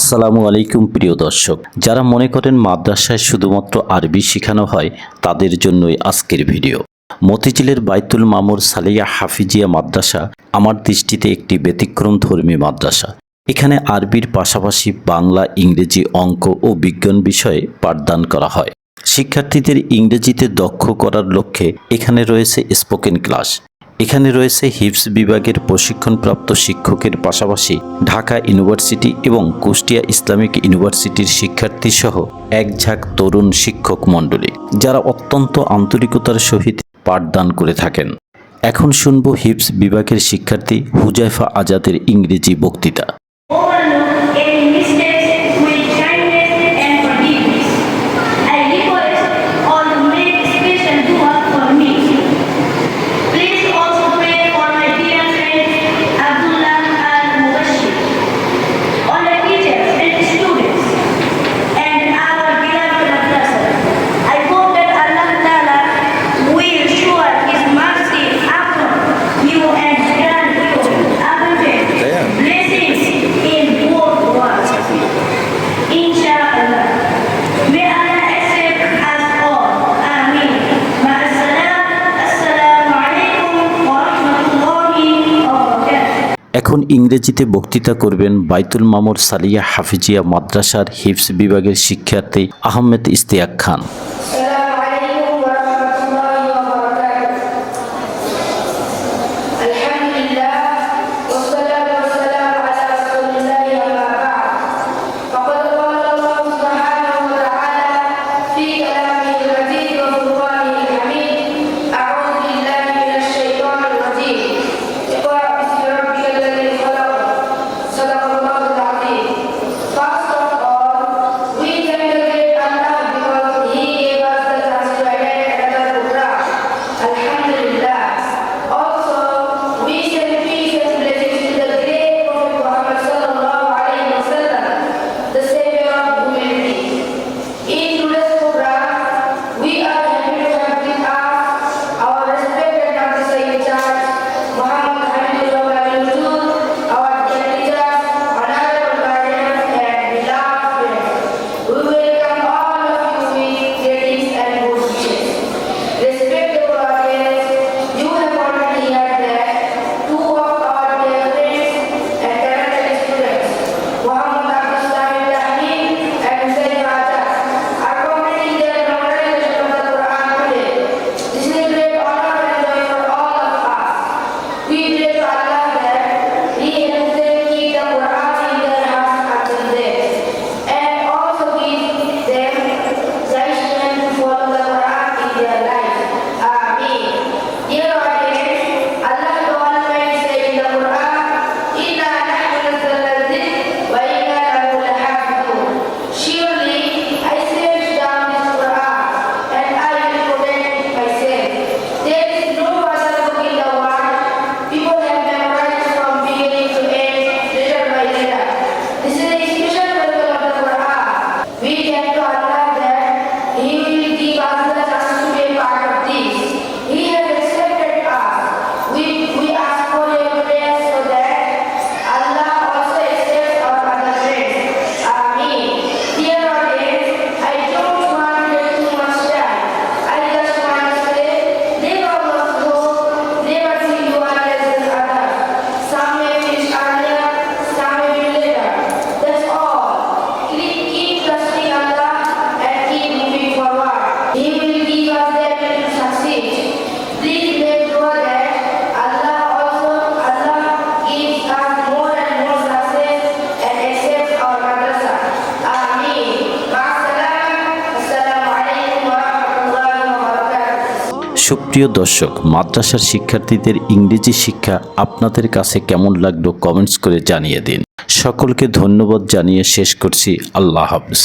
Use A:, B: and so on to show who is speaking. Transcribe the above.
A: আসসালামু আলাইকুম প্রিয় দর্শক, যারা মনে করেন মাদ্রাসায় শুধুমাত্র আরবি শেখানো হয়, তাদের জন্যই আজকের ভিডিও। মতিঝিলের বাইতুল মামুর সালিয়া হাফিজিয়া মাদ্রাসা আমার দৃষ্টিতে একটি ব্যতিক্রম ধর্মী মাদ্রাসা। এখানে আরবির পাশাপাশি বাংলা, ইংরেজি অঙ্ক ও বিজ্ঞান বিষয়ে পাঠদান করা হয়। শিক্ষার্থীদের ইংরেজিতে দক্ষ করার লক্ষ্যে এখানে রয়েছে স্পোকেন ক্লাস। এখানে রয়েছে হিপস বিভাগের প্রশিক্ষণপ্রাপ্ত শিক্ষকের পাশাপাশি ঢাকা ইউনিভার্সিটি এবং কুষ্টিয়া ইসলামিক ইউনিভার্সিটির শিক্ষার্থী সহ এক ঝাঁক তরুণ শিক্ষক মণ্ডলী, যারা অত্যন্ত আন্তরিকতার সহিত পাঠদান করে থাকেন। এখন শুনব হিপস বিভাগের শিক্ষার্থী হুজাইফা আজাদের ইংরেজি বক্তৃতা। এখন ইংরেজিতে বক্তৃতা করবেন বাইতুল মামুর সালিয়া হাফিজিয়া মাদ্রাসার হিপস বিভাগের শিক্ষার্থী আহমেদ ইস্তিয়াক খান। সুপ্রিয় দর্শক, মাদ্রাসার শিক্ষার্থীদের ইংরেজি শিক্ষা আপনাদের কাছে কেমন লাগল কমেন্টস করে জানিয়ে দিন। সকলকে ধন্যবাদ জানিয়ে শেষ করছি। আল্লাহ হাফিজ।